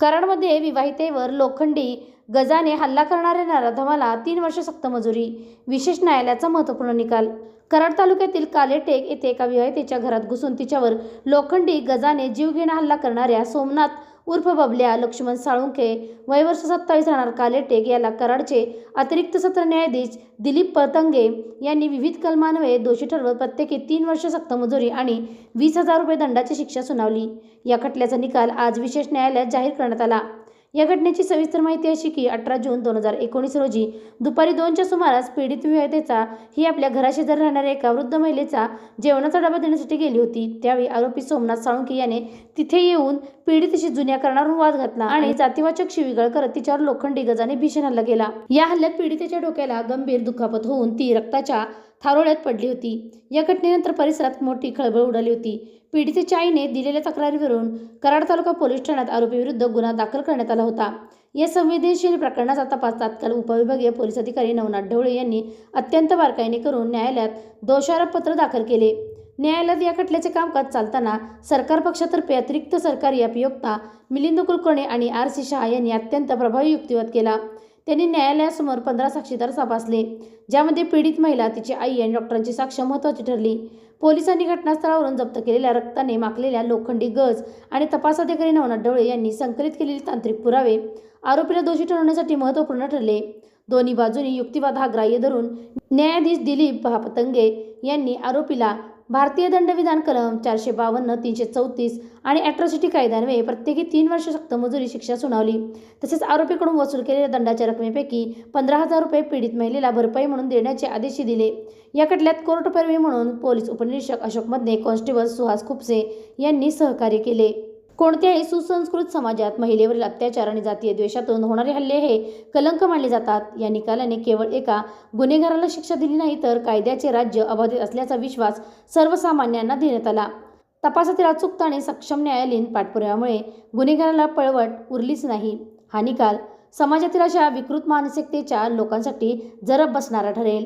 कराडमध्ये विवाहितेवर लोखंडी गजाने हल्ला करणाऱ्या नराधमाला तीन वर्ष सक्त मजुरी विशेष न्यायालयाचा महत्त्वपूर्ण निकाल. कराड तालुक्यातील कालेटेक येथे एका विवाहितेच्या घरात घुसून तिच्यावर लोखंडी गजाने जीवघेणा हल्ला करणाऱ्या सोमनाथ उर्फ बबल्या लक्ष्मण साळुंखे वय वर्ष सत्तावीस राहणार कालेटेक याला कराडचे अतिरिक्त सत्र न्यायाधीश दिलीप पतंगे यांनी विविध कलमान्वये दोषी ठरवत प्रत्येकी तीन वर्ष सक्तमजुरी आणि वीस हजार रुपये दंडाची शिक्षा सुनावली. या खटल्याचा निकाल आज विशेष न्यायालयात जाहीर करण्यात आला. या घटनेची सविस्तर माहिती अशी की अठरा जून दोन हजार एकोणीस रोजी दुपारी दोनच्या सुमारास पीडित विवाहितेचा ही आपल्या घराशेजारी राहणाऱ्या एका वृद्ध महिलेचा जेवणाचा डबा देण्यासाठी गेली होती. त्यावेळी आरोपी सोमनाथ साळुंके याने तिथे येऊन पीडितेशी जुन्या करणारून वाद घातला आणि जातीवाचक शिवीगाळ करत तिच्यावर लोखंडी गजाने भीषण हल्ला केला. या हल्ल्यात पीडितेच्या डोक्याला गंभीर दुखापत होऊन ती रक्ताच्या थारोळ्यात पडली होती. या घटनेनंतर परिसरात मोठी खळबळ उडाली होती. पीडितेच्या आईने दिलेल्या तक्रारीवरून कराड तालुका पोलीस ठाण्यात आरोपीविरुद्ध गुन्हा दाखल करण्यात आला होता. या संवेदनशील प्रकरणाचा तपास तात्काळ उपविभागीय पोलीस अधिकारी नवनाथ ढवळे यांनी अत्यंत बारकाईने करून न्यायालयात दोषारोपपत्र दाखल केले. न्यायालयात या खटल्याचे कामकाज चालताना सरकार पक्षातर्फे अतिरिक्त सरकारी अभियोक्ता मिलिंद कुलकर्णी आणि आर सी शहा यांनी अत्यंत प्रभावी युक्तिवाद केला. त्यांनी न्यायालयासमोर पंधरा साक्षीदार तपासले ज्यामध्ये पीडित महिला तिची आई आणि डॉक्टरांची साक्ष महत्त्वाची ठरली. पोलिसांनी घटनास्थळावरून जप्त केलेल्या रक्ताने माखलेल्या लोखंडी गज आणि तपास अधिकारी नवनाथ डवळे यांनी संकलित केलेले तांत्रिक पुरावे आरोपीला दोषी ठरवण्यासाठी महत्त्वपूर्ण ठरले. दोन्ही बाजूनी युक्तिवाद हा ग्राह्य धरून न्यायाधीश दिलीप पतंगे यांनी आरोपीला भारतीय दंडविधान कलम चारशे बावन्न तीनशे चौतीस आणि अॅट्रॉसिटी कायद्यान्वये प्रत्येकी तीन वर्ष सक्त मजुरी शिक्षा सुनावली. तसेच आरोपीकडून वसूल केलेल्या दंडाच्या रकमेपैकी पंधरा हजार रुपये पीडित महिलेला भरपाई म्हणून देण्याचे आदेशही दिले. या खटल्यात कोर्टपरवी म्हणून पोलीस उपनिरीक्षक अशोक मदने कॉन्स्टेबल सुहास खुपसे यांनी सहकार्य केले. कोणत्याही सुसंस्कृत समाजात महिलेवरील अत्याचार आणि जातीय द्वेषातून होणारे हल्ले हे कलंक मानले जातात. या निकालाने केवळ एका गुन्हेगाराला शिक्षा दिली नाही तर कायद्याचे राज्य अबाधित असल्याचा विश्वास सर्वसामान्यांना देण्यात आला. तपासातील अचूकता आणि सक्षम न्यायालयीन पाठपुराव्यामुळे गुन्हेगाराला पळवट उरलीच नाही. हा निकाल समाजातील अशा विकृत मानसिकतेच्या लोकांसाठी जरब बसणारा ठरेल.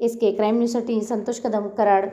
एस के क्राईम न्यूजसाठी संतोष कदम कराड.